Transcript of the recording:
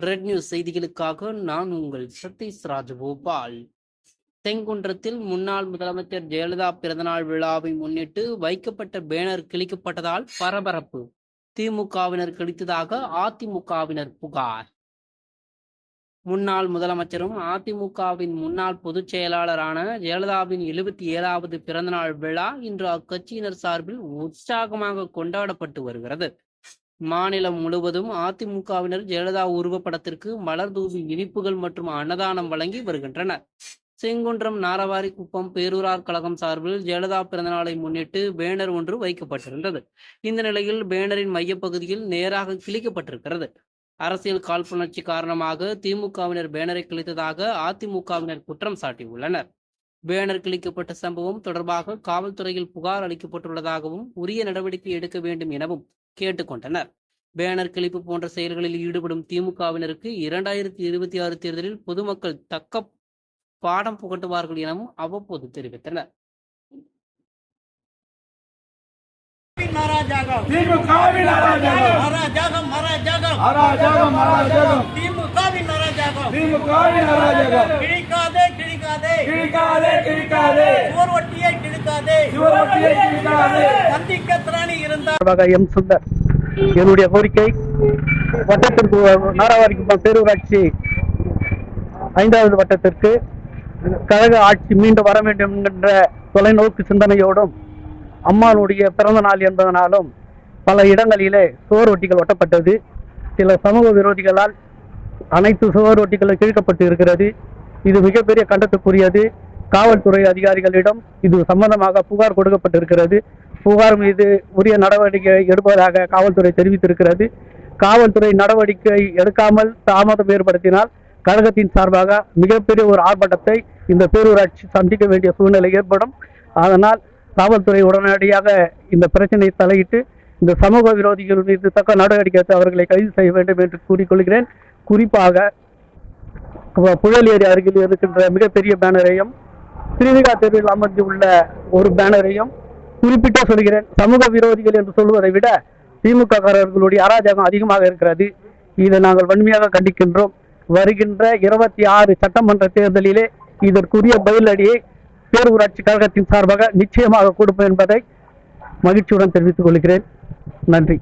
Red news செய்திகளுக்காக நான் உங்கள் சதீஷ் ராஜகோபால். தெங்குன்றத்தில் முன்னாள் முதலமைச்சர் ஜெயலலிதா பிறந்தநாள் விழாவை முன்னிட்டு வைக்கப்பட்ட பேனர் கிழிக்கப்பட்டதால் பரபரப்பு. திமுகவினர் கிழித்ததாக அதிமுகவினர் புகார். முன்னாள் முதலமைச்சரும் அதிமுகவின் முன்னாள் பொதுச் செயலாளரான ஜெயலலிதாவின் எழுபத்தி ஏழாவது பிறந்தநாள் விழா இன்று அக்கட்சியினர் சார்பில் உற்சாகமாக கொண்டாடப்பட்டு வருகிறது. மாநிலம் முழுவதும் அதிமுகவினர் ஜெயலலிதா உருவப்படத்திற்கு மலர் தூவி இனிப்புகள் மற்றும் அன்னதானம் வழங்கி வருகின்றனர். செங்குன்றம் நாரவாரி குப்பம் பேரூரார் கழகம் சார்பில் ஜெயலலிதா பிறந்தநாளை முன்னிட்டு பேனர் ஒன்று வைக்கப்பட்டிருந்தது. இந்த நிலையில் பேனரின் மையப்பகுதியில் நேராக கிழிக்கப்பட்டிருக்கிறது. அரசியல் காழ்ப்புணர்ச்சி காரணமாக திமுகவினர் பேனரை கிழித்ததாக அதிமுகவினர் குற்றம் சாட்டியுள்ளனர். பேனர் கிழிக்கப்பட்ட சம்பவம் தொடர்பாக காவல்துறையில் புகார் அளிக்கப்பட்டுள்ளதாகவும் உரிய நடவடிக்கை எடுக்க வேண்டும் எனவும் கேட்டுக்கொண்டனர். பேனர் கிழிப்பு போன்ற செயல்களில் ஈடுபடும் திமுகவினருக்கு இரண்டாயிரத்தி இருபத்தி ஆறு தேர்தலில் பொதுமக்கள் தக்க பாடம் புகட்டுவார்கள் எனவும் அவ்வப்போது தெரிவித்தனர். திமுகவின் அராஜகம் மகாராஜாகம் மகாராஜாகம் அராஜகம் அராஜகம் திமுகவின் மகாராஜாகம் திமுகவின் அராஜகம் கிழிக்காதே கிழிக்காதே கிழிக்காதே கிழிக்காதே சுவர் ஒட்டியை சந்திக்க திராணி எம் சுந்தர். என்னுடைய கோரிக்கை வட்டத்திற்கு நாராவாரிக்கு பேரூராட்சி ஐந்தாவது வட்டத்திற்கு கழக ஆட்சி மீண்டும் வர வேண்டும் என்கின்ற தொலைநோக்கு சிந்தனையோடும் அம்மானுடைய பிறந்த நாள் என்பதனாலும் பல இடங்களிலே சுவரொட்டிகள் ஒட்டப்பட்டது. சில சமூக விரோதிகளால் அனைத்து சுவரொட்டிகளும் கிழக்கப்பட்டு இருக்கிறது இது மிகப்பெரிய கண்டத்துக்குரியது. காவல்துறை அதிகாரிகளிடம் இது சம்பந்தமாக புகார் கொடுக்கப்பட்டிருக்கிறது. புகார் மீது உரிய நடவடிக்கை எடுப்பதாக காவல்துறை தெரிவித்திருக்கிறது. காவல்துறை நடவடிக்கை எடுக்காமல் தாமதம் ஏற்படுத்தினால் கழகத்தின் சார்பாக மிகப்பெரிய ஒரு ஆர்ப்பாட்டத்தை இந்த பேரூராட்சி சந்திக்க வேண்டிய சூழ்நிலை ஏற்படும். அதனால் காவல்துறை உடனடியாக இந்த பிரச்சனையை தலையிட்டு இந்த சமூக விரோதிகள் மீது தக்க நடவடிக்கை எடுத்து அவர்களை கைது செய்ய வேண்டும் என்று கூறிக்கொள்கிறேன். குறிப்பாக புழல் ஏரி அருகில் இருக்கின்ற மிகப்பெரிய பேனரையும் திருவிகா தெருவில் அமர்ந்துள்ள ஒரு பேனரையும் குறிப்பிட்ட சொல்கிறேன் சமூக விரோதிகள் என்று சொல்வதை விட திமுக காரர்களுடைய அராஜகம் அதிகமாக இருக்கிறது. இதை நாங்கள் வன்மையாக கண்டிக்கின்றோம். வருகின்ற இருபத்தி ஆறு சட்டமன்ற தேர்தலிலே இதற்குரிய பதிலடியை பேரூராட்சி கழகத்தின் சார்பாக நிச்சயமாக கொடுப்போம் என்பதை மகிழ்ச்சியுடன் தெரிவித்துக் கொள்கிறேன். நன்றி.